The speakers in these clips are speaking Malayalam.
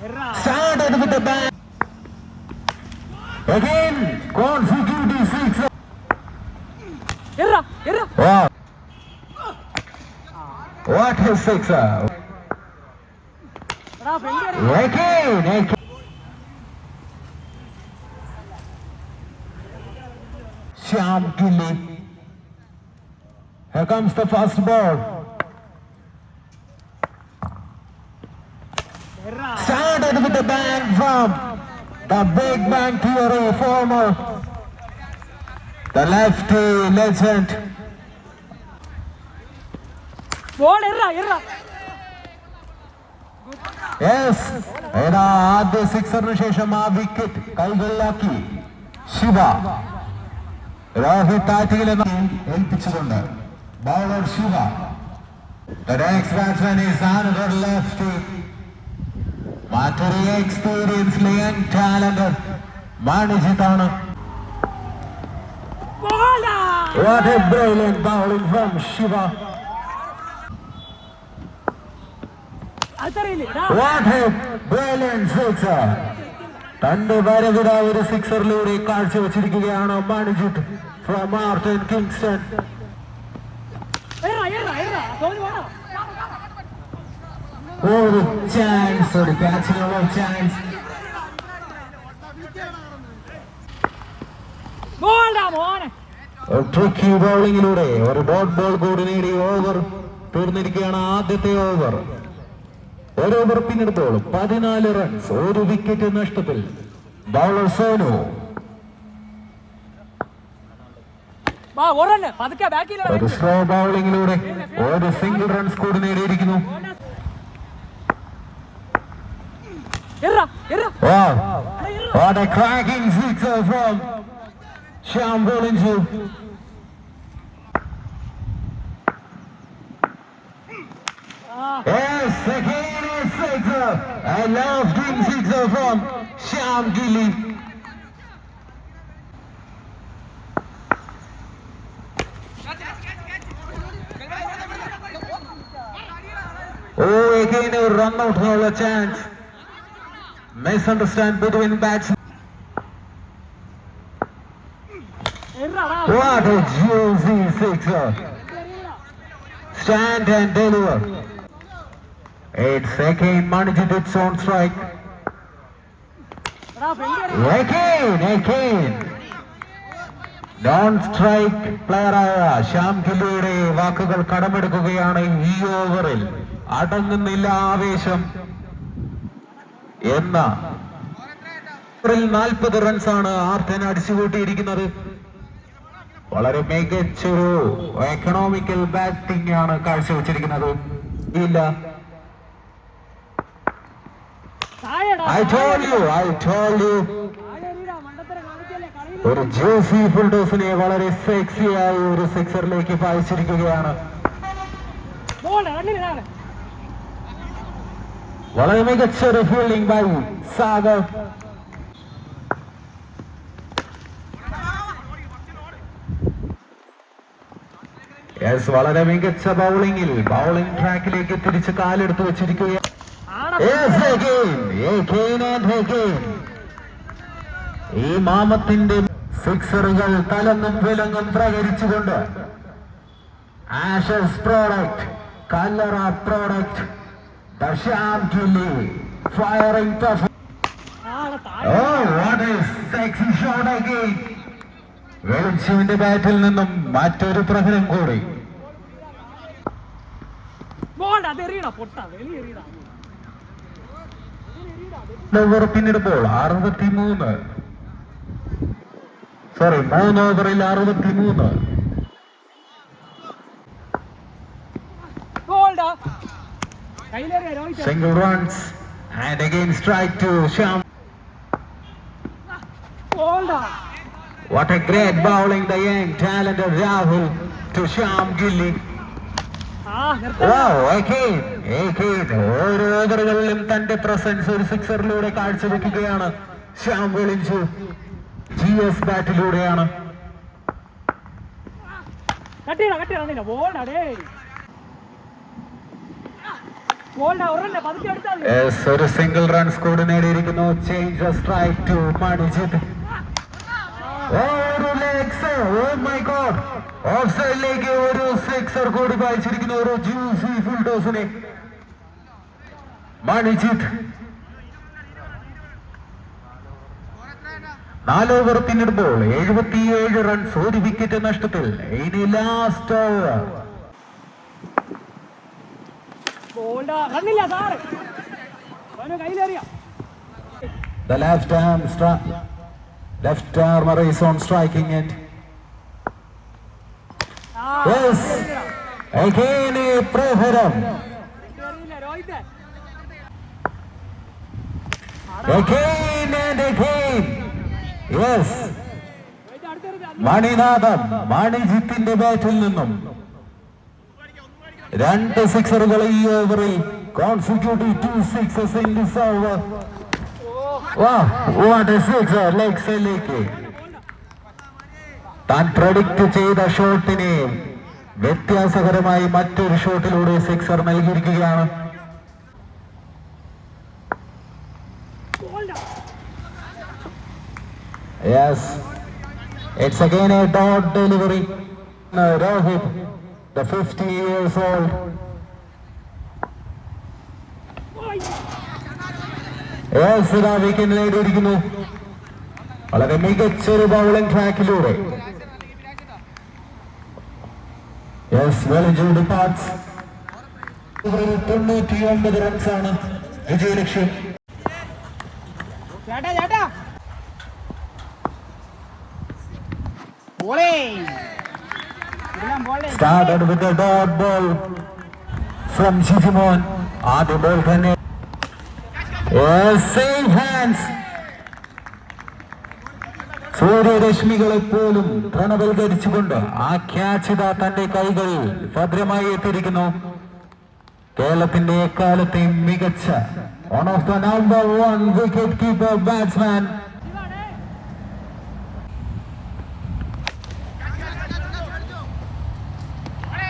Start it with the back. Again, gone 56. Erra, erra. Wow. What a. Again, again. Sharp to me. Here comes the first ball. Started with the bang from the big bang theory former. The lefty legend. Ball എറാ എറാ yes എടാ ആദ്യ സിക്സറിന് ശേഷം ആ വിക്കറ്റ് കൈകളിലാക്കി Shiva Rohit ആറ്റിലെ ഏൽപ്പിച്ചുകൊണ്ട് bowler Shiva The next batsman is another lefty. മറ്റൊരു എക്സ്പീരിയൻസ് യങ് ടാലന്റ് മാണിജിത്താണ് What a brilliant bowling from Shiva. What a brilliant sixer. തന്റെ വരവിട ഒരു സിക്സറിലൂടെ കാഴ്ചവെച്ചിരിക്കുകയാണ് മാണിജിത്ത് ഫ്രം മാർട്ടിൻ കിങ്സ്റ്റൺ ഒരു ചാൻസ് ഒരു ക്യാച്ചിനുള്ള ചാൻസ് ട്രിക്കി ബൗളിങ്ങിലൂടെ ഒരു ഡോട്ട് ബോൾ കൂടി നേടി. ഓവർ തീർന്നിരിക്കുകയാണ് ആദ്യത്തെ ഓവർ ഒരു ഓവർ പിന്നിടുമ്പോൾ പതിനാല് റൺസ് ഒരു വിക്കറ്റ് നഷ്ടത്തിൽ. ബൗളർ സോനു. ഒരു സ്ലോ ബൗളിങ്ങിലൂടെ ഒരു സിംഗിൾ റൺസ് കൂടി നേടിയിരിക്കുന്നു. Irra. Wow. What a cracking zigzag from Sean Bollinger. Yes, again a zigzag. I love doing zigzag from Sean Gilly. Oh, again a run out, no chance. Misunderstand between bats What a juicy sixer. Stand and deliver. It's again managed its own strike. again. Don't Again, again. Non strike പ്ലെയറായ Shyam ഖില്ലിയുടെ വാക്കുകൾ കടമെടുക്കുകയാണ് ഈ ഓവറിൽ അടങ്ങുന്നില്ല ആവേശം എന്ന നാൽപ്പത് റൺസാണ് ആർത്തൻ അടിച്ചുകൂട്ടിയിരിക്കുന്നത്. വളരെ മികച്ചൊരു എക്കണോമിക്കൽ ബാറ്റിംഗ് ആണ് കാഴ്ചവെച്ചിരിക്കുന്നത്. ഇല്ല. I told you I told you ഒരു ജോസി ഫുൾഡോസിനെ വളരെ സെക്സിയായി ഒരു സിക്സറിലേക്ക് പായിച്ചിരിക്കുകയാണ്. വളരെ മികച്ച ഒരു ഫീൽഡിംഗ് ബൈ സാഗർ യെസ് വളരെ മികച്ച ബൗളിംഗിൽ ബൗളിംഗ് ട്രാക്കിലേക്ക് തിരിച്ച് കാലെടുത്ത് വെച്ചിരിക്കുകയാണ്. ഈ മാമത്തിന്റെ സിക്സറുകൾ തലന്നും വിലങ്ങും പ്രകരിച്ചുകൊണ്ട്. ആഷസ് പ്രോഡക്റ്റ് കല്ലറ പ്രോഡക്റ്റ് താഴെ ഓ what a sexy shot again വെളിച്ചവിന്റെ ബാറ്റിൽ നിന്നും മറ്റൊരു പ്രഹരം കൂടി. അറുപത്തി മൂന്ന് ഓവർ പിന്നിടുമ്പോൾ അറുപത്തിമൂന്ന്. സോറി മൂന്ന് ഓവറിൽ കയ്യിലേറിയ Rohit Single runs and again strike to Sham. What a great bowling the young talented Rahul to Sham again. ഓരോ ഓവറുകളിലും തന്റെ പ്രസൻസ് ഒരു സിക്സറിലൂടെ കാഴ്ചവെക്കുകയാണ് ശ്യാം വിളിച്ചു ജി എസ് ബാറ്റിലൂടെയാണ് കട്ടിയാണ് കട്ടിയാണ് ഒരു സിംഗിൾ റൺ സ്കോർ നേടിയിരിക്കുന്നു. ചേഞ്ച് സ്ട്രൈക്ക് ടു മണിജിത് ഒരു legs oh my god off സൈഡിലേക്ക് ഒരു സിക്സർ കൂടി വായിച്ചിരിക്കുന്നു ഒരു ജ്യൂസി ഫുൾ ടോസിനെ മണിജിത് നാല് ഓവർ പിന്നിടുമ്പോൾ എഴുപത്തിയേഴ് റൺസ് ഒരു വിക്കറ്റ് നഷ്ടത്തിൽ. ഇനി ലാസ്റ്റ് ഓവർ കണ്ണില്ല സാറ് അവന് The left arm left armor is on striking it. Yes. Again a പ്രഹരം Again and again. Yes. Rohit അടുത്തെടുത്ത് മണിനാഥം മണിജിത്തിന്റെ ബാറ്റിൽ നിന്നും രണ്ട് സിക്സറുകൾ ഈ ഓവറിൽ sixes in a sixer leg താൻ ചെയ്ത ഷോട്ടിനെ വ്യത്യാസകരമായി മറ്റൊരു ഷോട്ടിലൂടെ സിക്സർ നൽകിയിരിക്കുകയാണ്. Yes a a delivery delivery. The 50 years old. Yes, wicket നേടിയിരിക്കുന്നു. വളരെ മികച്ചൊരു ബൗളിംഗ് ട്രാക്കിലൂടെ തൊണ്ണൂറ്റി ഒമ്പത് റൺസാണ് വിജയലക്ഷ്യം ചേട്ടാ ചേട്ടാ started with the dot ball from Jijimon. ആദ്യ ബോൾ തന്നെ. സേഫ് ഹാൻഡ്സ് സൂര്യരശ്മികളെ പോലും പ്രണവൽക്കരിച്ചുകൊണ്ട് ആ ക്യാച്ച് തന്റെ കൈകളിൽ ഭദ്രമായി എത്തിയിരിക്കുന്നു. കേരളത്തിന്റെ എക്കാലത്തെയും മികച്ച one of the number one wicket keeper batsman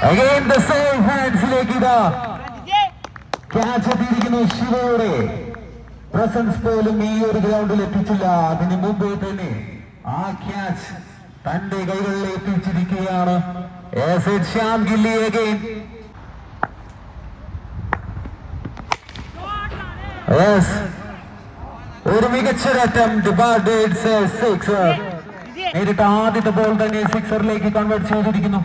again the safe ഹാൻഡ്സിലേക്ക് ഇതാ. ക്യാച്ച് എത്തിയിരിക്കുന്നു ശിവയുടെ. പ്രസൻസ് പോലും ഈ ഒരു ഗ്രൗണ്ടിൽ എത്തിച്ചില്ല. അതിന് മുമ്പേ തന്നെ ആ ക്യാച്ച് തന്റെ കൈകളിൽ എത്തിച്ചിരിക്കുകയാണ്. ശ്യാം ഗില്ലി അഗൈൻ. ഒരു മികച്ചൊരു അറ്റംപ്റ്റ് എ സിക്സർ നേരിട്ട് ആദ്യത്തെ ബോൾ തന്നെ സിക്സറിലേക്ക് കൺവേർട്ട് ചെയ്തിരിക്കുന്നു.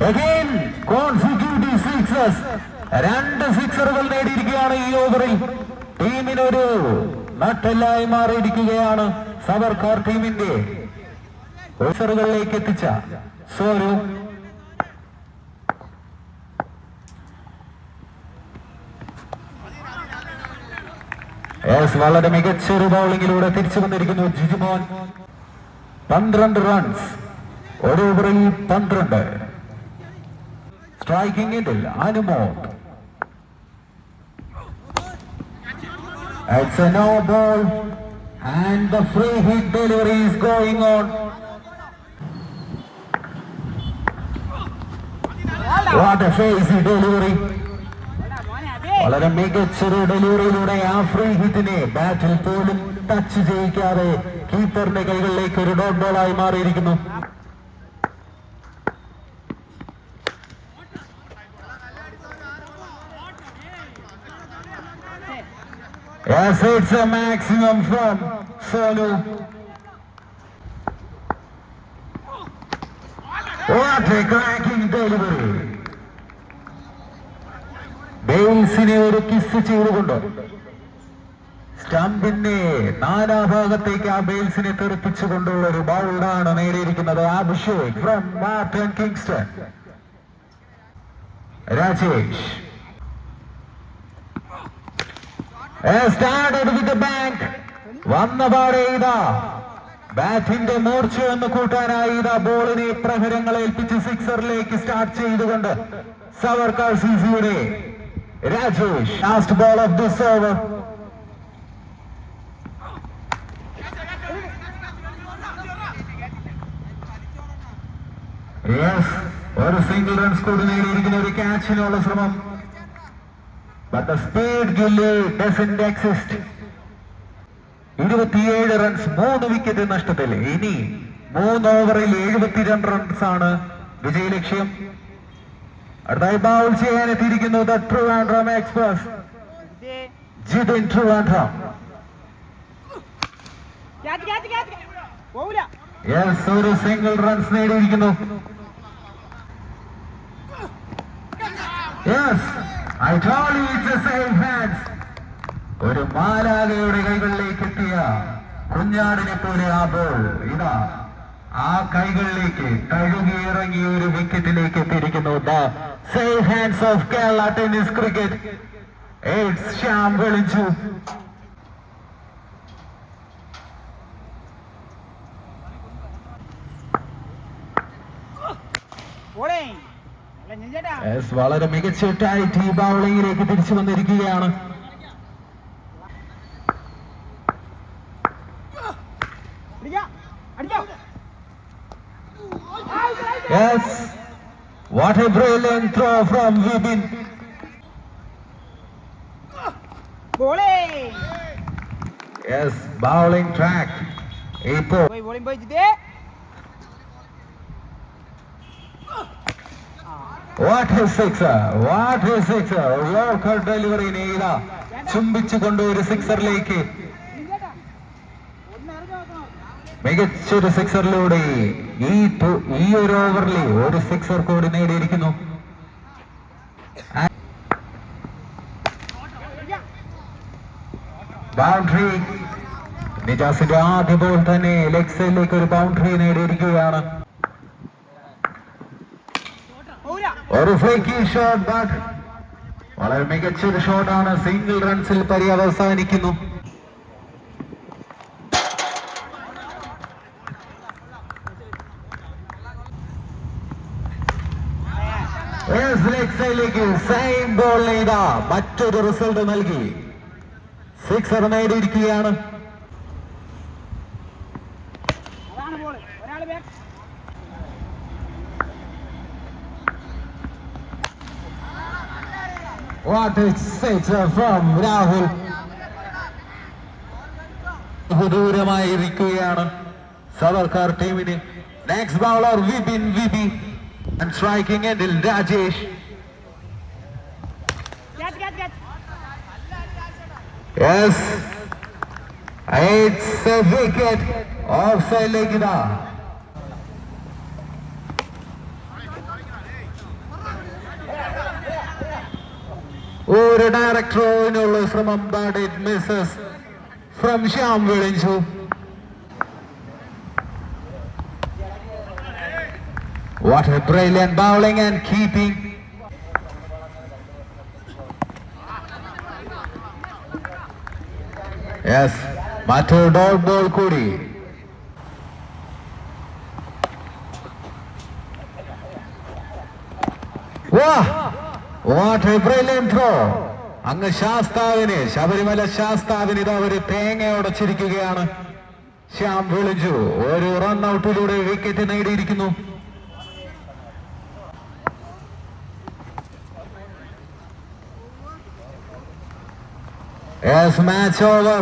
Again, consecutive sixes. രണ്ട് സിക്സറുകൾ നേടിയിരിക്കുകയാണ് ഈ ഓവറിൽ ടീമിനൊരു നട്ടെല്ലായി മാറിയിരിക്കുകയാണ് സവർക്കാർ ടീമിന്റെ. സിക്സറുകളിലേക്ക് എത്തിച്ച സോരു. വളരെ മികച്ചൊരു ബൗളിങ്ങിലൂടെ തിരിച്ചു വന്നിരിക്കുന്നു ജിജുമോൻ. പന്ത്രണ്ട് റൺസ് ഒരു ഓവറിൽ പന്ത്രണ്ട്. സ്ട്രൈക്കിംഗ് ഇതിൽ Anumod It's a no ball and the free hit delivery is going on. What a crazy delivery. വളരെ മികച്ചൊരു ഡെലിവറിയിലൂടെ ആ ഫ്രീ ഹിറ്റിനെ ബാറ്റിൽ പോലും ടച്ച് ചെയ്യിക്കാതെ കീപ്പറിന്റെ കൈകളിലേക്ക് ഒരു ഡോട്ട് ബോളായി മാറിയിരിക്കുന്നു Yes, it's a maximum from Sonu. What a cracking delivery. ബെയിൽസിനെ ഒരു കിസ് ചെയ്തുകൊണ്ട് സ്റ്റംപിന്റെ നാനാഭാഗത്തേക്ക് ആ ബെയിൽസിനെ തെറിപ്പിച്ചുകൊണ്ടുള്ള ഒരു ബൗളാണ് നേടിയിരിക്കുന്നത് Abhishek from Martin Kingston Rajesh bank വന്ന പാടെ ഇതാ. ബാറ്റിന്റെ മൂർച്ച എന്ന് കൂട്ടാനായി ഇതാ. ബോളിനെ പ്രഹരങ്ങൾ ഏൽപ്പിച്ച് സിക്സറിലേക്ക് സ്റ്റാർട്ട് ചെയ്തുകൊണ്ട് Savarkar സിസിയുടെ Rajesh. Last ball of this over ഒരു സിംഗിൾ റൺസ് കൂടി നേടിയിരിക്കുന്ന ഒരു ക്യാച്ചിനുള്ള ശ്രമം. But the speed Gilly doesn't exist. ഇരുപത്തിയേഴ് റൺസ് മൂന്ന് വിക്കറ്റ് നഷ്ടത്തിൽ ഇനി മൂന്ന് ഓവറിൽ എഴുപത്തിരണ്ട് റൺസ് ആണ് വിജയലക്ഷ്യം. അടുത്തായി ബൗൾ ചെയ്യാൻ എത്തിയിരിക്കുന്നു ട്രിവാൻഡ്രം എക്സ്പ്രസ് ജിതിൻ ട്രിവാൻഡ്രം ഒരു single runs നേടിയിരിക്കുന്നു. Yes I told you it's hands ഒരു മാലാകയുടെ കൈകളിലേക്ക് എത്തിയ കുഞ്ഞാടിനെ പോലെ ആ ബോൾ ഇതാ. ആ കൈകളിലേക്ക് കഴുകി ഇറങ്ങി ഒരു വിക്കറ്റിലേക്ക് എത്തിയിരിക്കുന്നു. The safe hands of Kerala tennis cricket AIDS Shyam വിളിച്ചു പോടേ അല്ല ഞാൻ ചേട്ടാ എസ് വളരെ മികച്ച ടൈറ്റ് ടീ ബൗളിംഗിലേക്ക് തിരിച്ചു വന്നിരിക്കുകയാണ്. Yes, what a what a from throw from Yes, bowling track. Bowling track ഇപ്പോൾ പോയി what a six what a sixer yorker ഡെലിവറിനെ ഇതാ ചുംബിച്ചുകൊണ്ട് ഒരു സിക്സറിലേക്ക്. മികച്ചൊരു സിക്സറിലൂടെ ഈ ഈ ഒരു ഓവറിൽ ഒരു സിക്സർ കൂടി നേടിയിരിക്കുന്നു. ബൗണ്ടറി നിജാസിന്റെ ആദ്യ ബോൾ തന്നെ ലെഗ് സൈഡിലേക്ക് ഒരു ബൗണ്ടറി നേടിയിരിക്കുകയാണ്. ഒരു ഫ്ലേക്കി ഷോട്ട് ബാക്ക് വളരെ മികച്ചൊരു ഷോട്ടാണ് സിംഗിൾ റൺസിൽ പരി അവസാനിക്കുന്നു. സെയിം ബോൾ മറ്റൊരു റിസൾട്ട് നൽകി. സിക്സർ നേടിയിരിക്കുകയാണ്. ഒരാൾ back What a sixer from Rahul ദൂരമായിരിക്കുകയാണ് Savarkar ടീമിന്. നെക്സ്റ്റ് ബൗളർ വിപിൻ വിപി. ആൻഡ് സ്ട്രൈക്കിംഗ് എൻഡിൽ Rajesh. Catch catch catch yes it's a wicket off സൈഡിലേക്ക് ഇതാ. ഒരു ഡയറക്ടറിനുള്ള ശ്രമം ഇറ്റ് മിസ്സസ് ഫ്രം ശ്യാം വിളിച്ചു What a brilliant bowling and keeping. Yes മറ്റൊരു ഡോട്ട് ബോൾ കൂടി വാട്ട് എ ബ്രില്യൻ ത്രോ അങ്ങ് ശാസ്താവിന് ശബരിമല ശാസ്താവിന് ഇതാ ഒരു തേങ്ങ ഉടച്ചിരിക്കുകയാണ് ശ്യാം വിളിച്ചു. ഒരു റൺ ഔട്ടിലൂടെ വിക്കറ്റ് നേടിയിരിക്കുന്നു. Match over